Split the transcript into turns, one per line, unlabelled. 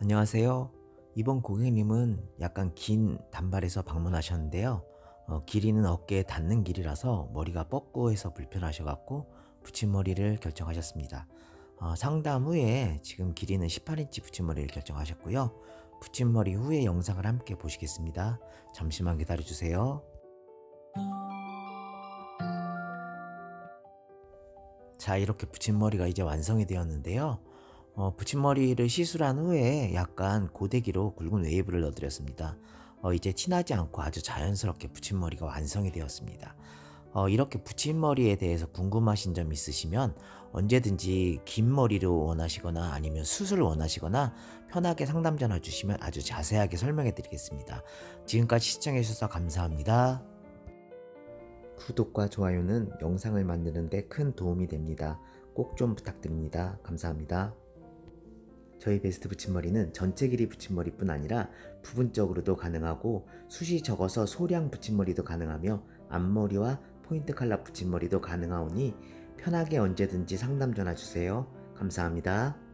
안녕하세요. 이번 고객님은 약간 긴 단발에서 방문하셨는데요. 어, 길이는 어깨에 닿는 길이라서 머리가 뻗고해서 불편하셔갖고 붙임머리를 결정하셨습니다. 어, 상담 후에 지금 길이는 18인치 붙임머리를 결정하셨고요. 붙임머리 후의 영상을 함께 보시겠습니다. 잠시만 기다려주세요. 자, 이렇게 붙임머리가 이제 완성이 되었는데요. 어, 붙임머리를 시술한 후에 약간 고데기로 굵은 웨이브를 넣어드렸습니다. 어, 이제 티나지 않고 아주 자연스럽게 붙임머리가 완성이 되었습니다. 어, 이렇게 붙임머리에 대해서 궁금하신 점 있으시면 언제든지 긴 머리로 원하시거나 아니면 수술을 원하시거나 편하게 상담 전화 주시면 아주 자세하게 설명해 드리겠습니다. 지금까지 시청해 주셔서 감사합니다. 구독과 좋아요는 영상을 만드는데 큰 도움이 됩니다. 꼭 좀 부탁드립니다. 감사합니다. 저희 베스트 붙임머리는 전체 길이 붙임머리뿐 아니라 부분적으로도 가능하고 숱이 적어서 소량 붙임머리도 가능하며 앞머리와 포인트 칼라 붙임머리도 가능하오니 편하게 언제든지 상담 전화 주세요. 감사합니다.